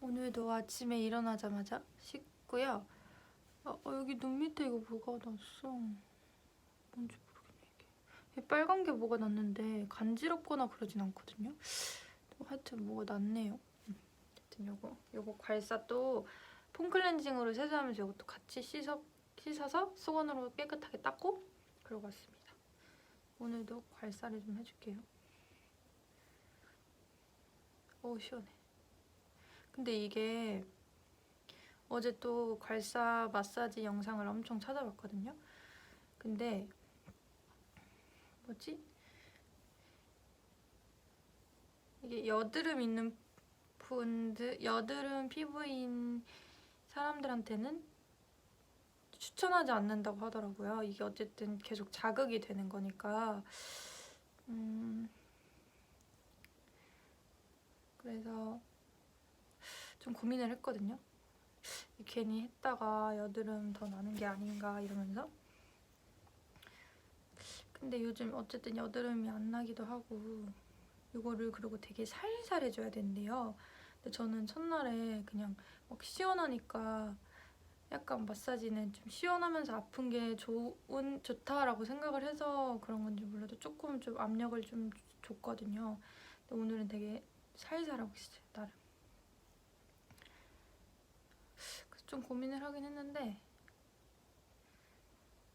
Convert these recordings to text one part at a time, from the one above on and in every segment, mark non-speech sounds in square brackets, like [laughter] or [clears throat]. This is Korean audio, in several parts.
오늘도 아침에 일어나자마자 씻고요. 어, 어, 여기 눈 밑에 이거 뭐가 났어. 뭔지 모르겠네 이게. 이 빨간 게 뭐가 났는데 간지럽거나 그러진 않거든요. 또 하여튼 뭐가 났네요. 음, 하여튼 요거 요거 괄사 또 폼클렌징으로 세수하면서 이것도 같이 씻어 씻어서 수건으로 깨끗하게 닦고 그러고 왔습니다. 오늘도 괄사를 좀 해줄게요. 오 시원해. 근데 이게 어제 또 괄사 마사지 영상을 엄청 찾아봤거든요. 근데 뭐지? 이게 여드름 있는 분들, 여드름 피부인 사람들한테는 추천하지 않는다고 하더라고요. 이게 어쨌든 계속 자극이 되는 거니까. 음, 그래서 좀 고민을 했거든요. 괜히 했다가 여드름 더 나는 게 아닌가 이러면서. 근데 요즘 어쨌든 여드름이 안 나기도 하고 이거를 그리고 되게 살살 해줘야 된대요. 근데 저는 첫날에 그냥 막 시원하니까 약간 마사지는 좀 시원하면서 아픈 게 좋은 좋다라고 생각을 해서 그런 건지 몰라도 조금 좀 압력을 좀 줬거든요. 근데 오늘은 되게 살살 하고 있어요, 나름. 그래서 좀 고민을 하긴 했는데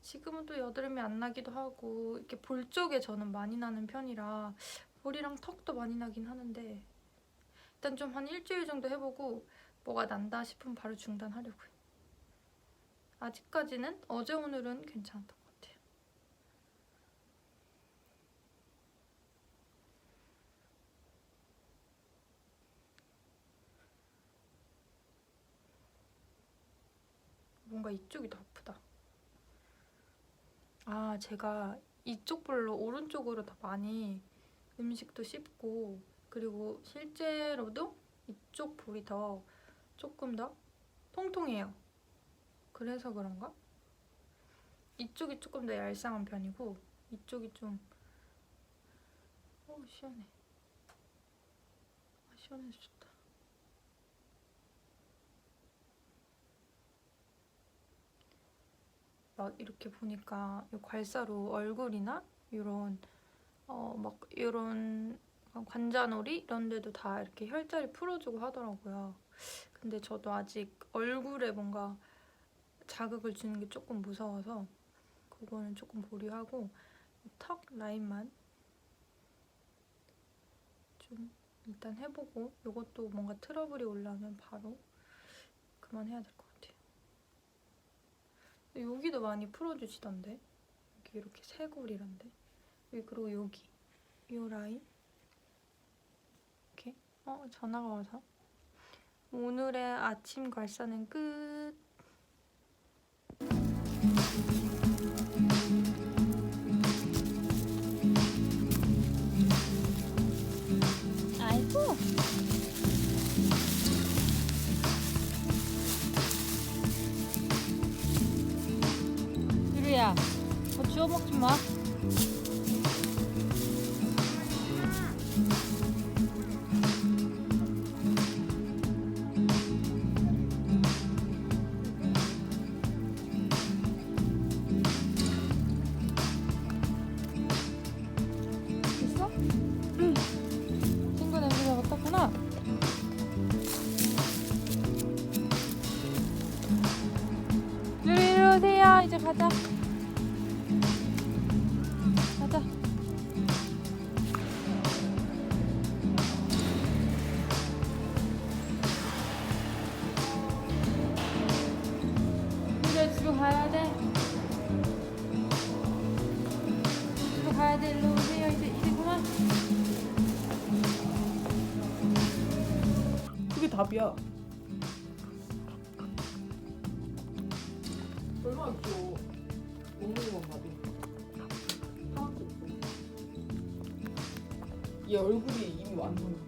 지금은 또 여드름이 안 나기도 하고 이렇게 볼 쪽에 저는 많이 나는 편이라 볼이랑 턱도 많이 나긴 하는데 일단 좀 한 일주일 정도 해보고 뭐가 난다 싶으면 바로 중단하려고요. 아직까지는 어제 오늘은 괜찮았던 것 같아요. 뭔가 이쪽이 더 아프다. 아, 제가 이쪽 볼로 오른쪽으로 더 많이 음식도 씹고 그리고 실제로도 이쪽 볼이 더 조금 더 통통해요. 그래서 그런가? 이쪽이 조금 더 얄쌍한 편이고 이쪽이 좀 어, 시원해. 아, 시원해서 좋다. 막 이렇게 보니까 이 괄사로 얼굴이나 이런 어 막 이런 관자놀이 이런 데도 다 이렇게 혈자리 풀어주고 하더라고요. 근데 저도 아직 얼굴에 뭔가 자극을 주는 게 조금 무서워서 그거는 조금 보류하고 턱 라인만 좀 일단 해보고 이것도 뭔가 트러블이 올라오면 바로 그만해야 될 것 같아요. 여기도 많이 풀어주시던데? 여기 이렇게 쇄골이란데? 여기 그리고 여기. 이 라인? 이렇게? 어 전화가 와서? 오늘의 아침 괄사는 끝. 더 주워 답이야. 얼마나 귀여워. 먹는 건 답이. 하나도 없고. 얘 얼굴이 이미 완전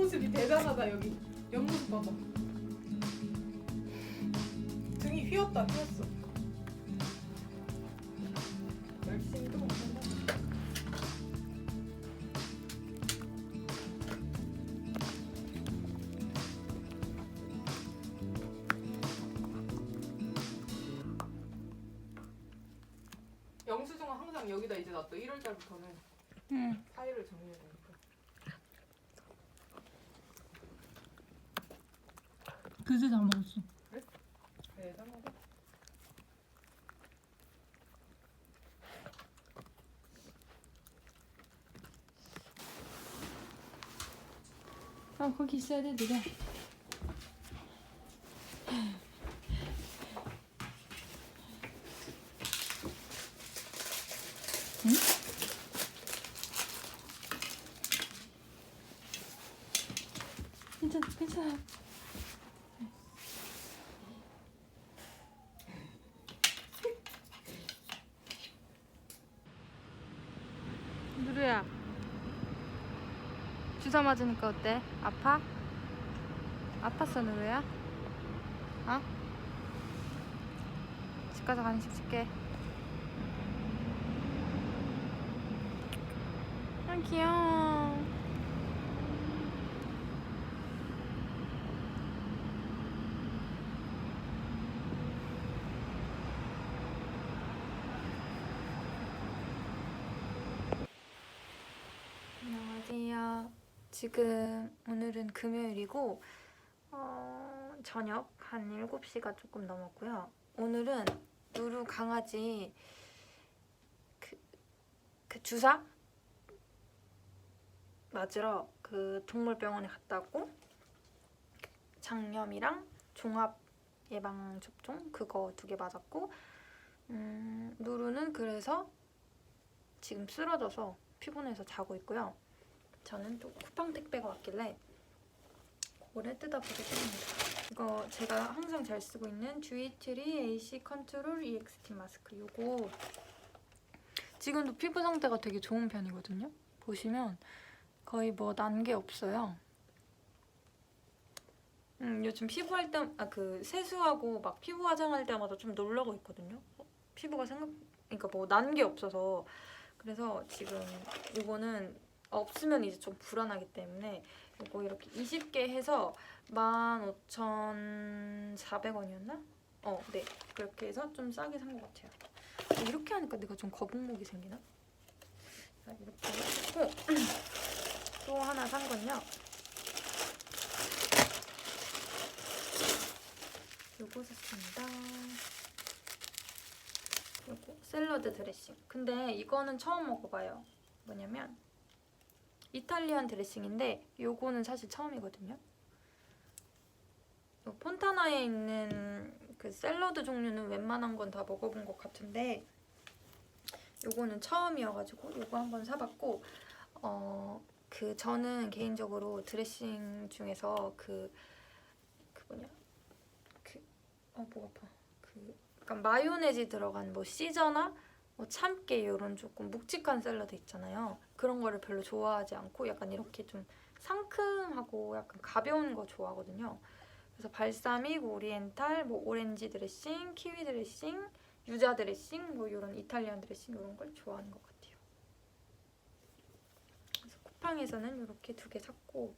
옆모습이 대단하다 여기. 옆모습 봐봐. 등이 휘었다 휘었어. 영수증은 항상 여기다 이제 놔둬. 1월 달부터는 응. 파일을 정리해야 되니까. 그새 다 먹었어. 대단하다. 아 거기 있어야 돼 네가. 응? 괜찮아 괜찮아. 누르야 주사 맞으니까 어때? 아파? 아팠어 누르야? 어? 집 가서 간식 줄게 아 귀여워 안녕하세요. 지금 오늘은 금요일이고 어, 저녁 한 7시가 조금 넘었고요. 오늘은 누루 강아지 그, 그 주사 맞으러 그 동물병원에 갔다 왔고 장염이랑 종합 예방 접종 그거 두 개 맞았고 음, 누루는 그래서 지금 쓰러져서 피곤해서 자고 있고요. 저는 또 쿠팡 택배가 왔길래 그거를 뜯어보겠습니다. 이거 제가 항상 잘 쓰고 있는 주이트리 AC 컨트롤 EXT 마스크 요거 지금도 피부 상태가 되게 좋은 편이거든요. 보시면 거의 뭐 난 게 없어요. 음, 요즘 피부할 때, 아, 그, 세수하고 막 피부 화장할 때마다 좀 놀라고 있거든요. 어, 피부가 생각, 그러니까 뭐 난 게 없어서. 그래서 지금 이거는 없으면 이제 좀 불안하기 때문에 이거 이렇게 20개 해서 15,400원이었나? 어, 네. 그렇게 해서 좀 싸게 산 것 같아요. 어, 이렇게 하니까 내가 좀 거북목이 생기나? 자, 이렇게 해놓고 [clears throat] 또 하나 산 건요. 요거 샀습니다. 요거 샐러드 드레싱. 근데 이거는 처음 먹어봐요. 뭐냐면 이탈리안 드레싱인데 요거는 사실 처음이거든요. 요 폰타나에 있는 그 샐러드 종류는 웬만한 건 다 먹어본 것 같은데 요거는 처음이어가지고 요거 한번 사봤고 어 그 저는 개인적으로 드레싱 중에서 그 그 뭐냐 그어목 아파 그 약간 마요네즈 들어간 뭐 시저나 뭐 참깨 이런 조금 묵직한 샐러드 있잖아요. 그런 거를 별로 좋아하지 않고 약간 이렇게 좀 상큼하고 약간 가벼운 거 좋아하거든요. 그래서 발사믹, 오리엔탈, 뭐 오렌지 드레싱, 키위 드레싱, 유자 드레싱, 뭐 이런 이탈리안 드레싱 이런 걸 좋아하는 것 같아요. 그래서 쿠팡에서는 이렇게 두 개 샀고,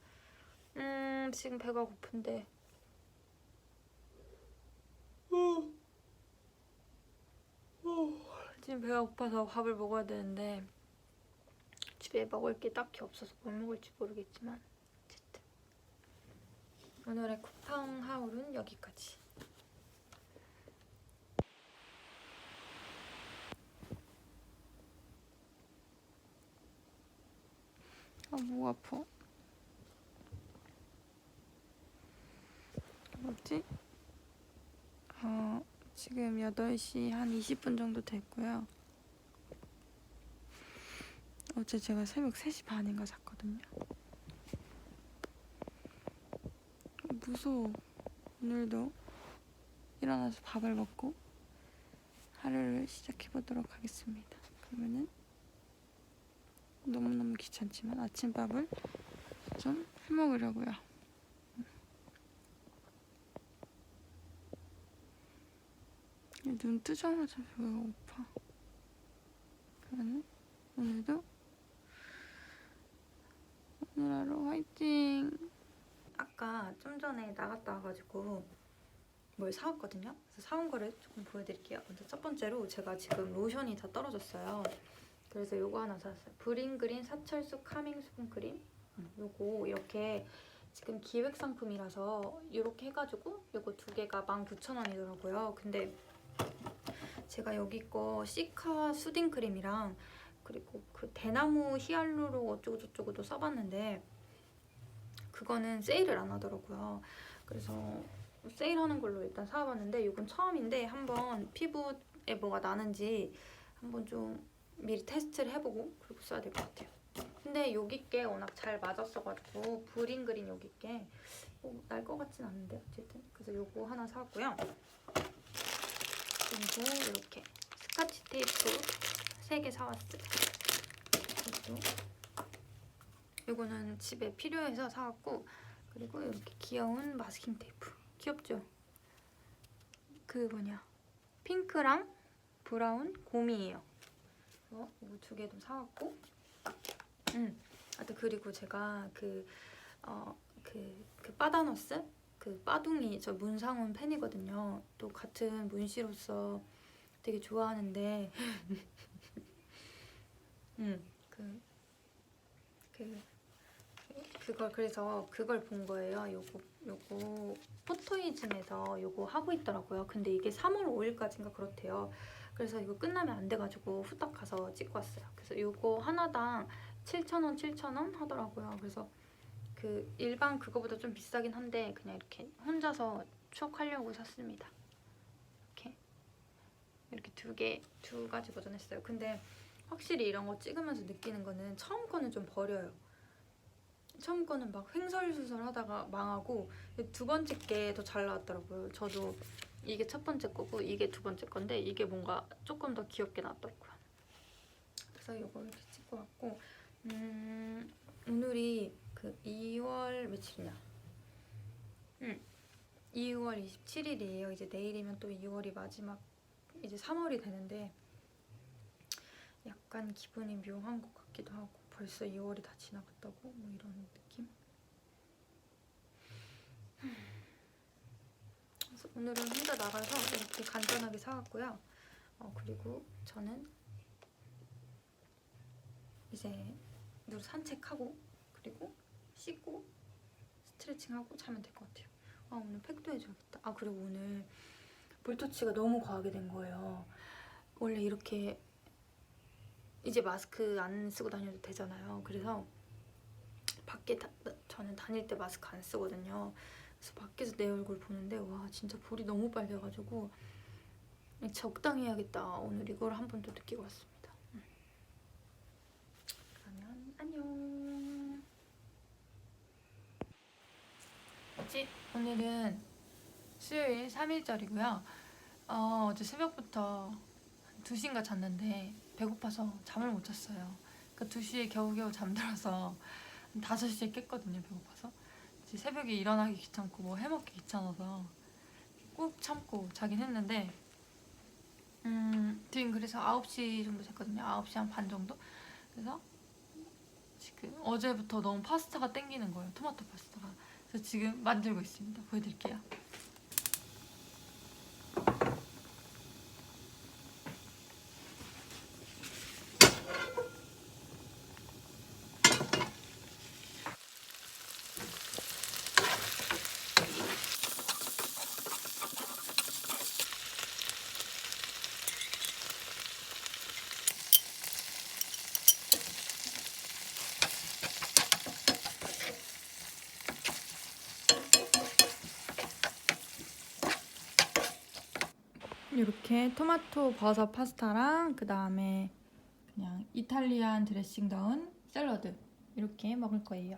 음 지금 배가 고픈데. 지금 배가 고파서 밥을 먹어야 되는데 집에 먹을 게 딱히 없어서 뭐 먹을지 모르겠지만 어쨌든 오늘의 쿠팡 하울은 여기까지. 아, 목 아파. 뭐지? 어, 지금 8시 한 20분 정도 됐고요. 어제 제가 새벽 3시 반인가 잤거든요. 무서워. 오늘도 일어나서 밥을 먹고 하루를 시작해 보도록 하겠습니다. 그러면은 너무너무 귀찮지만 아침밥을 좀 해먹으려고요. 눈 뜨자마자 배가 고파. 그러네. 오늘도 오늘 하루 화이팅. 아까 좀 전에 나갔다 와가지고 뭘 사왔거든요. 그래서 사온 거를 조금 보여드릴게요. 먼저 첫 번째로 제가 지금 로션이 다 떨어졌어요. 그래서 요거 하나 샀어요. 브링그린 사철수 카밍 수분 크림. 음, 요거 이렇게 지금 기획 상품이라서 이렇게 해가지고 요거 두 개가 19,000원이더라고요. 근데 제가 여기 거 시카 수딩 크림이랑 그리고 그 대나무 히알루로 어쩌고 저쩌고도 써봤는데 그거는 세일을 안 하더라고요. 그래서 세일하는 걸로 일단 사와봤는데 이건 처음인데 한번 피부에 뭐가 나는지 한번 좀 미리 테스트를 해보고 그리고 써야 될 것 같아요. 근데 여기 게 워낙 잘 맞았어가지고 브링그린 여기 게날 것 같진 않은데 어쨌든 그래서 요거 하나 사왔고요. 그리고 이렇게 스카치 테이프 3개 사왔어요. 그리고 이거는 집에 필요해서 사왔고 그리고 이렇게 귀여운 마스킹 테이프 귀엽죠? 그 뭐냐 핑크랑 브라운 곰이에요. 그래서 이거 두 개 좀 사왔고 음, 아또 그리고 제가 그 어, 그, 그 빠다너스 그 빠둥이 저 문상훈 팬이거든요. 또 같은 문씨로서 되게 좋아하는데 [laughs] 음그 그, 그걸 그래서 그걸 본 거예요. 요거 요거 포토이즘에서 요거 하고 있더라고요. 근데 이게 3월 5일까지인가 그렇대요. 그래서 이거 끝나면 안 돼가지고 후딱 가서 찍고 왔어요. 그래서 요거 하나당 7,000원, 7,000원 하더라고요. 그래서 그 일반 그거보다 좀 비싸긴 한데 그냥 이렇게 혼자서 추억하려고 샀습니다. 이렇게 이렇게 두 개, 두 가지 버전 했어요. 근데 확실히 이런 거 찍으면서 느끼는 거는 처음 거는 좀 버려요. 처음 거는 막 횡설수설 하다가 망하고 두 번째 게 더 잘 나왔더라고요. 저도 이게 첫 번째 거고 이게 두 번째 건데 이게 뭔가 조금 더 귀엽게 나왔더라고요. 그래서 이거 이렇게 찍고 왔고 음, 오늘이 그 2월 며칠이냐? 음, 2월 27일이에요. 이제 내일이면 또 2월이 마지막 이제 3월이 되는데 약간 기분이 묘한 것 같기도 하고 벌써 2월이 다 지나갔다고 뭐 이런 느낌. 그래서 오늘은 혼자 나가서 이렇게 간단하게 사왔고요. 어, 그리고 저는 이제 누 산책하고 그리고 씻고 스트레칭하고 자면 될 것 같아요. 아 오늘 팩도 해줘야겠다. 아 그리고 오늘 볼터치가 너무 과하게 된 거예요. 원래 이렇게 이제 마스크 안 쓰고 다녀도 되잖아요. 그래서 밖에 다, 저는 다닐 때 마스크 안 쓰거든요. 그래서 밖에서 내 얼굴 보는데 와 진짜 볼이 너무 빨개가지고 적당히 해야겠다. 오늘 이걸 한 번 더 느끼고 왔습니다. 음. 그러면 안녕. 뭐지? 오늘은 수요일 3일절이고요. 어, 어제 새벽부터 한 2시인가 잤는데 배고파서 잠을 못 잤어요. 그 2시에 겨우겨우 잠들어서 한 5시에 깼거든요. 배고파서. 이제 새벽에 일어나기 귀찮고 뭐 해먹기 귀찮아서 꾹 참고 자긴 했는데 음, 지금 그래서 9시 정도 잤거든요. 9시 한 반 정도. 그래서 지금 어제부터 너무 파스타가 땡기는 거예요. 토마토 파스타가. 그래서 지금 만들고 있습니다. 보여드릴게요. 이렇게 토마토 버섯 파스타랑 그 다음에 그냥 이탈리안 드레싱 넣은 샐러드 이렇게 먹을 거예요.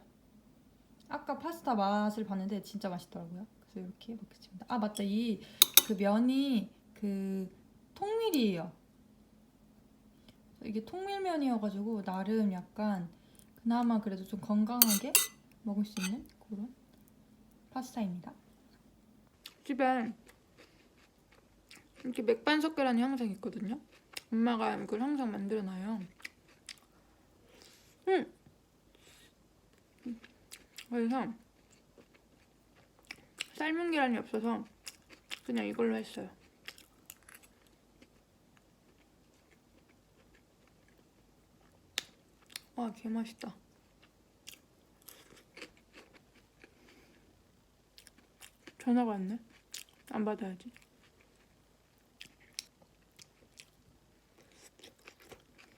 아까 파스타 맛을 봤는데 진짜 맛있더라고요. 그래서 이렇게 먹겠습니다. 아 맞다 이 그 면이 그 통밀이에요. 이게 통밀면이어가지고 나름 약간 그나마 그래도 좀 건강하게 먹을 수 있는 그런 파스타입니다. 집에 이렇게 맥반석 계란이 항상 있거든요. 엄마가 이걸 항상 만들어놔요. 음. 그래서 삶은 계란이 없어서 그냥 이걸로 했어요. 아, 개 맛있다. 전화가 왔네. 안 받아야지.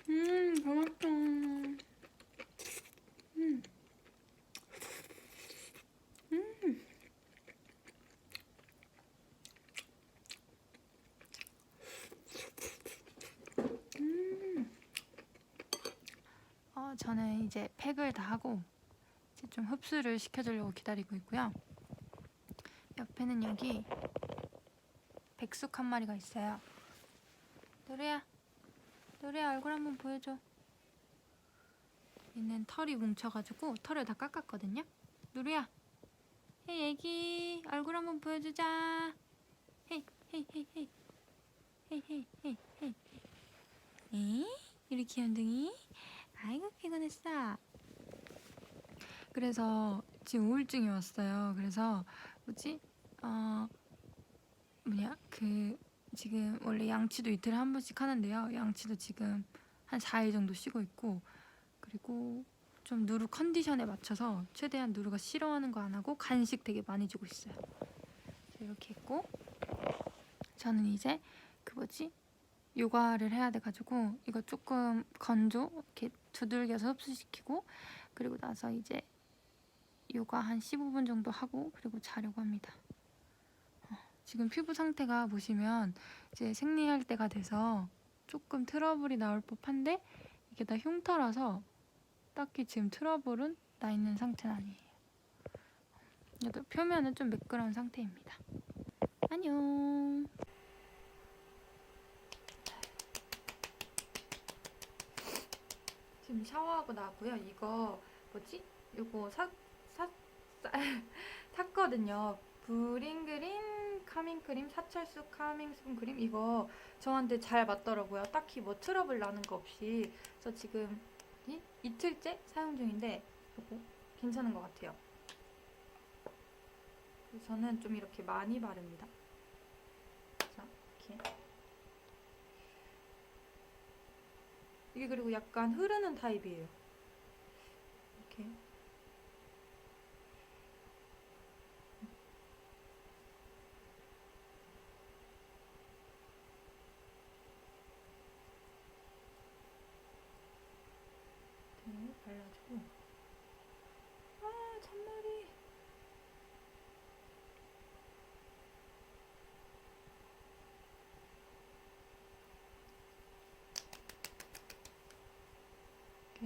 음, 더 맛있다. 음. 음. 음. 어, 저는 이제 팩을 다 하고 이제 좀 흡수를 시켜주려고 기다리고 있고요. 옆에는 여기 백숙 한 마리가 있어요. 노래야, 노래야 얼굴 한번 보여줘. 얘는 털이 뭉쳐가지고 털을 다 깎았거든요. 누리야, 헤이 애기 얼굴 한번 보여주자. 헤이 헤이 헤이 헤이 헤이 헤이 헤이 헤이. 에? 우리 귀염둥이? 아이고 피곤했어. 그래서 지금 우울증이 왔어요. 그래서 뭐지? 어 뭐냐 그 지금 원래 양치도 이틀에 한 번씩 하는데요. 양치도 지금 한 4일 정도 쉬고 있고 그리고 좀 누루 컨디션에 맞춰서 최대한 누루가 싫어하는 거 안 하고 간식 되게 많이 주고 있어요. 이렇게 했고 저는 이제 그 뭐지 요가를 해야 돼가지고 이거 조금 건조 이렇게 두들겨서 흡수시키고 그리고 나서 이제 요가 한 15분 정도 하고 그리고 자려고 합니다. 어, 지금 피부 상태가 보시면 이제 생리할 때가 돼서 조금 트러블이 나올 법한데 이게 다 흉터라서 딱히 지금 트러블은 나 있는 상태는 아니에요. 그래도 표면은 좀 매끄러운 상태입니다. 안녕. 지금 샤워하고 나왔고요. 이거 뭐지? 이거 사, 사, 사 [laughs] 샀거든요. 브링그린 카밍 크림, 사철수 카밍 스푼 크림 이거 저한테 잘 맞더라고요. 딱히 뭐 트러블 나는 거 없이. 그래서 지금 이, 이틀째 사용 중인데 이거 괜찮은 것 같아요. 저는 좀 이렇게 많이 바릅니다. 자, 이렇게. 이게 그리고 약간 흐르는 타입이에요. 이렇게. 네, 발라주고. 아, 잔머리.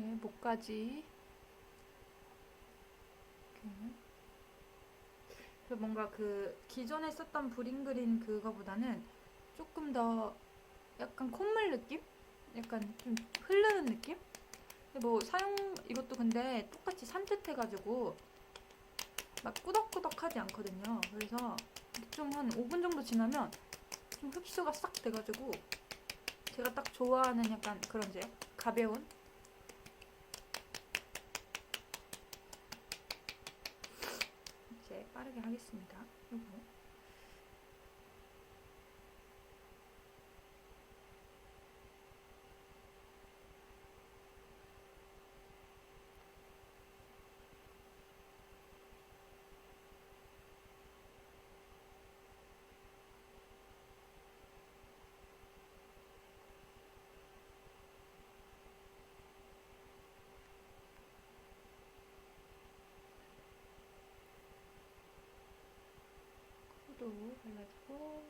이렇게 목까지. 이렇게. 그 뭔가 그 기존에 썼던 브링 그린 그거보다는 조금 더 약간 콧물 느낌? 약간 좀 흐르는 느낌? 뭐 사용 이것도 근데 똑같이 산뜻해가지고 막 꾸덕꾸덕하지 않거든요. 그래서 좀 한 5분 정도 지나면 좀 흡수가 싹 돼가지고 제가 딱 좋아하는 약간 그런 이제 가벼운 Mm-hmm. 발라주고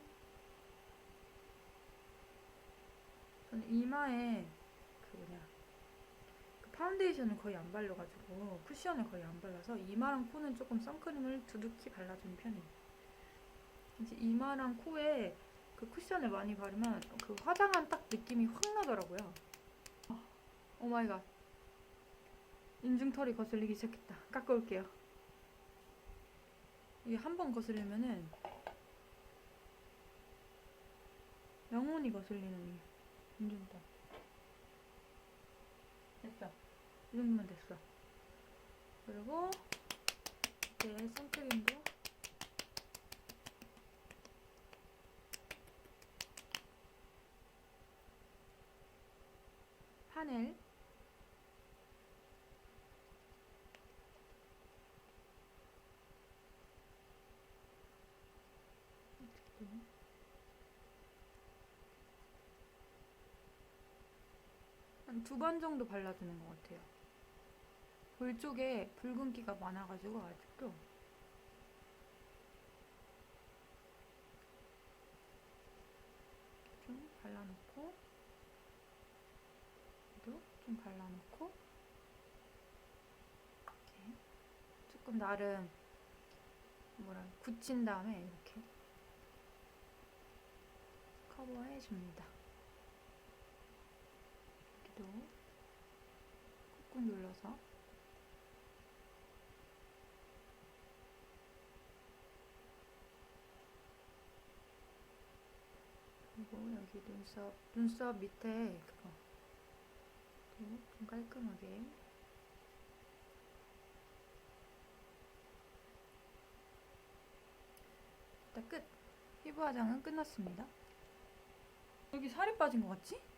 저는 이마에 그 뭐냐 그 파운데이션을 거의 안 발라가지고 쿠션을 거의 안 발라서 이마랑 코는 조금 선크림을 두둑히 발라주는 편이에요. 이제 이마랑 코에 그 쿠션을 많이 바르면 그 화장한 딱 느낌이 확 나더라고요. 오 마이 갓. 인중털이 거슬리기 시작했다. 깎아올게요. 이게 한 번 거슬리면은 영원히 거슬리는 운전다. 됐어. 이 정도면 됐어. 그리고 이제 선크림도 파넬 한 두 번 정도 발라주는 것 같아요. 볼 쪽에 붉은기가 많아가지고 아직도 좀 발라놓고 얘도 좀 발라놓고 이렇게 조금 나름 뭐라 굳힌 다음에 이렇게 커버해 줍니다. 여기도 꾹꾹 눌러서. 그리고 여기 눈썹 눈썹 밑에 그거. 또좀 깔끔하게. 일단 끝. 피부 화장은 끝났습니다. 여기 살이 빠진 것 같지?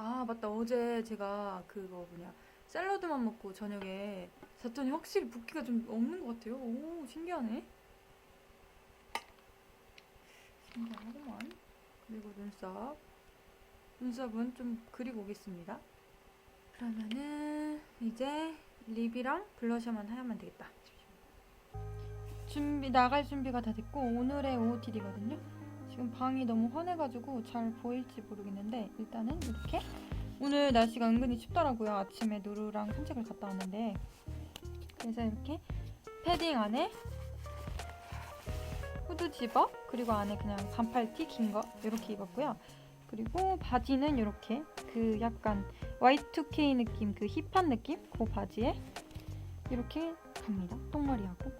아 맞다. 어제 제가 그거 뭐냐 샐러드만 먹고 저녁에 잤더니 확실히 붓기가 좀 없는 것 같아요. 오 신기하네. 신기하구만. 그리고 눈썹. 눈썹은 좀 그리고 오겠습니다. 그러면은 이제 립이랑 블러셔만 하면 되겠다. 준비 나갈 준비가 다 됐고 오늘의 OOTD거든요 지금 방이 너무 환해가지고 잘 보일지 모르겠는데 일단은 이렇게 오늘 날씨가 은근히 춥더라고요. 아침에 누루랑 산책을 갔다 왔는데. 그래서 이렇게 패딩 안에 후드 집업 그리고 안에 그냥 반팔티 긴 거 이렇게 입었고요. 그리고 바지는 이렇게 그 약간 Y2K 느낌 그 힙한 느낌? 그 바지에 이렇게 갑니다. 똥머리하고.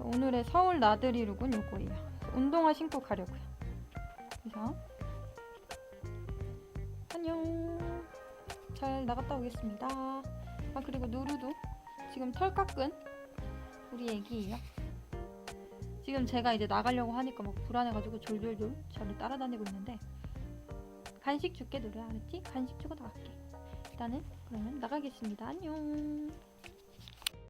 오늘의 서울 나들이 룩은 요거예요 운동화 신고 가려고요. 그래서 안녕. 잘 나갔다 오겠습니다. 아 그리고 누르도 지금 털 깎은 우리 애기예요. 지금 제가 이제 나가려고 하니까 막 불안해가지고 졸졸졸 저를 따라다니고 있는데 간식 줄게 노래 알았지? 간식 주고 나갈게. 일단은 그러면 나가겠습니다. 안녕